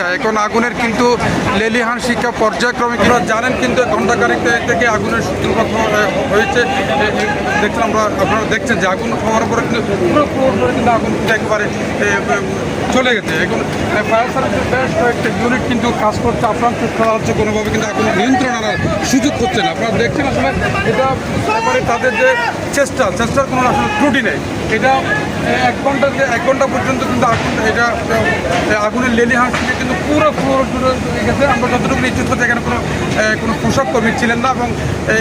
আচ্ছা এখন আগুনের কিন্তু লেলিহান শিক্ষা পর্যায়ক্রমে আপনারা জানেন কিন্তু ঘণ্টাকারিক থেকে আগুনের সূত্রপাত হয়েছে। দেখলাম আমরা আপনারা দেখছেন যে আগুন হওয়ার পরে কিন্তু কিন্তু আগুন একবারে চলে গেছে। এখন ফায়ার সার্ভিসের বেশ কয়েকটা ইউনিট কিন্তু কাজ করছে। আপ্রাণ চেষ্টা হচ্ছে কোনোভাবে কিন্তু আগুন নিয়ন্ত্রণ আনার সুযোগ হচ্ছে না। আপনারা দেখছেন আসলে এটা এবারে তাদের যে চেষ্টা চেষ্টার কোনো আসলে ত্রুটি নেই। এটা এক ঘণ্টা যে এক ঘণ্টা পর্যন্ত কিন্তু আগুন এটা আগুনের লেলি হাঁস থেকে কিন্তু পুরো পুরো গেছে। আমরা যতটুকু নিশ্চিত হচ্ছে এখানে কোনো কোনো পোশাক কর্মী ছিলেন না এবং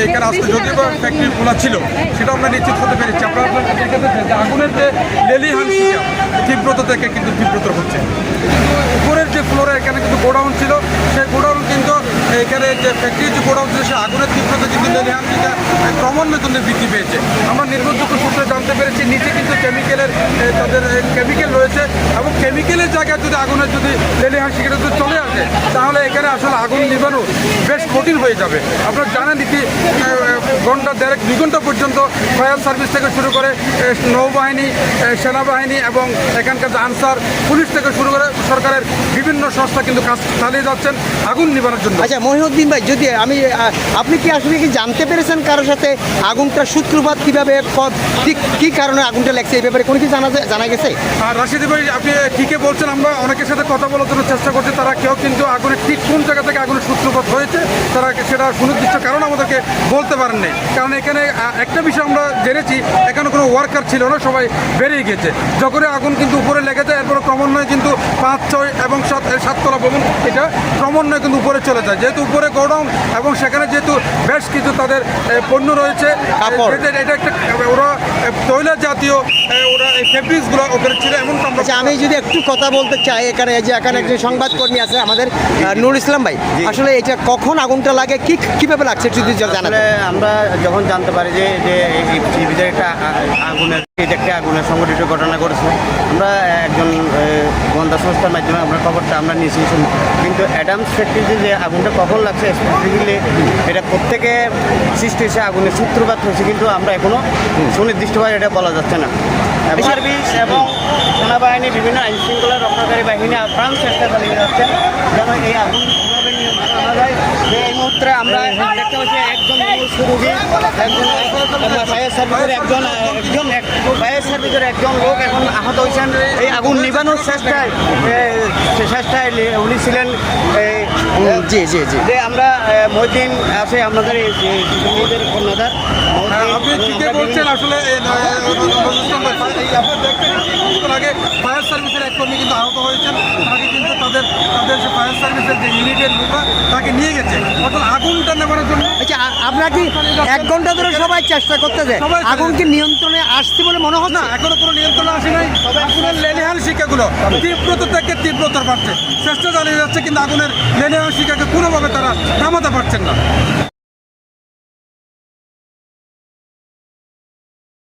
এখানে আসতে যদিও বা ফ্যাক্টরি খোলা ছিল সেটা আমরা নিশ্চিত হতে পেরেছি। আপনারা দেখেছেন যে আগুনের যে লেলি হাঁসিটা তীব্রতা থেকে কিন্তু তীব্রতর হচ্ছে কিন্তু উপরের যে ফ্লোরে এখানে কিন্তু গোডাউন ছিল সেই গোডাউন কিন্তু এখানে যে ফ্যাক্টরি যে গোডাউন ছিল, সে আগুনের তীব্রতা কিন্তু হাঁসিটা ক্রমান্বয়ে বৃদ্ধি পেয়েছে। আমরা নির্ভরযোগ্য সূত্রে জানতে পেরেছি, নিচে কিন্তু তাদের কেমিক্যাল রয়েছে এবং কেমিক্যালের জায়গায় যদি আগুনের যদি লেলি হাঁসিটা যদি চলে আসে, তাহলে এখানে আসলে আগুন নিবানো বেশ কঠিন হয়ে যাবে। আপনারা জানেন কি ঘণ্টা দেড়েক, দুই ঘণ্টা পর্যন্ত ফায়ার সার্ভিস থেকে শুরু করে নৌবাহিনী সেনাবাহিনী এবং এখানকার আনসার, পুলিশ থেকে শুরু করে সরকারের বিভিন্ন সংস্থা কিন্তু কাজ চালিয়ে যাচ্ছেন আগুন নিবানোর জন্য। আচ্ছা মহিউদ্দিন ভাই, যদি আমি আপনি কি আসলে কি জানতে পেরেছেন কারোর সাথে আগুনটা সূত্রপাত কীভাবে ঠিক কি কারণে আগুনটা লাগছে? এই ব্যাপারে কোনো কি জানা যায়- জানা গেছে? আর রাশিদি ভাই আপনি ঠিকই বলছেন আমরা অনেকের সাথে কথা বলার জন্য চেষ্টা করছি তারা কেউ কিন্তু আগুনের ঠিক কোন জায়গা থেকে আগুনের সূত্রপাত হয়েছে তারা সেটা সুনির্দিষ্ট কারণ আমাদেরকে বলতে পারেন নাই কারণ এখানে একটা বিষয় আমরা জেনেছি এখানে কোনো ওয়ার্কার ছিল না সবাই বেরিয়ে গেছে। যখনই আগুন কিন্তু উপরে লেগে যায় এরপরে ক্রমান্বয়ে কিন্তু পাঁচ ছয় এবং সাত সাততলা ভবন এটা ক্রমান্বয়ে কিন্তু উপরে চলে যায়। যেহেতু উপরে গোডাউন এবং সেখানে যেহেতু বেশ কিছু তাদের পণ্য রয়েছে। এটা একটা ওরা তৈলা জাতীয় ওরা এই ছিল এমন আচ্ছা আমি যদি একটু কথা বলতে চাই এখানে যে এখানে একজন সংবাদকর্মী আছে আমাদের নুর ইসলাম ভাই। আসলে এটা কখন আগুনটা লাগে? কি কীভাবে লাগছে? যদি আসলে আমরা যখন জানতে পারি যে যে এই একটা আগুনের একটা আগুনের সংঘটিত ঘটনা ঘটেছে আমরা একজন গোয়েন্দা সংস্থার মাধ্যমে আমরা খবরটা আমরা নিয়েছি কিন্তু অ্যাডামস ফ্যাক্টরিতে যে আগুনটা কখন লাগছে স্পেসিফিকলি এটা প্রত্যেকে সৃষ্টি হয়েছে আগুনের সূত্রপাত হয়েছে কিন্তু আমরা এখনও সুনির্দিষ্টভাবে এটা বলা যাচ্ছে না। সার্ভিস এবং সেনাবাহিনী, বিভিন্ন আইন শৃঙ্খলা রক্ষাকারী বাহিনী আপ্রাণ চেষ্টা চালিয়ে যাচ্ছে। যেন এই আগুন কীভাবে নিয়ন্ত্রণ যায় এই মুহূর্তে আমরা দেখতে পাচ্ছি একজন রোগী একজন ফায়ার সার্ভিসের একজন একজন ফায়ার সার্ভিসের একজন লোক এখন আহত হয়েছেন। এই আগুন নিবানোর চেষ্টায় চেষ্টায় উনি ছিলেন জি জি জি যে আমরা মহিদিন আছে আমাদের এই কন্যাদার হ্যাঁ, আপনি ঠিকই বলছেন আসলে আগে ফায়ার সার্ভিসের এক কর্মী কিন্তু আহত হয়েছেন তাকে কিন্তু তাদের তাদের যে ফায়ার সার্ভিসের যে ইউনিটের লোকরা তাকে নিয়ে গেছে অর্থাৎ আগুনটা নেবার জন্য আচ্ছা আপনারা কি এক ঘণ্টা ধরে সবাই চেষ্টা করতে যায় আগুন কি নিয়ন্ত্রণে আসছে বলে মনে হচ্ছে? না এখনও কোনো নিয়ন্ত্রণে আসে নাই। আগুনের লেনেহান শিক্ষাগুলো তীব্রতা থেকে তীব্রতা বাড়ছে। চেষ্টা চালিয়ে যাচ্ছে কিন্তু আগুনের লেনেহান শিক্ষাকে কোনোভাবে তারা থামাতে পারছেন না।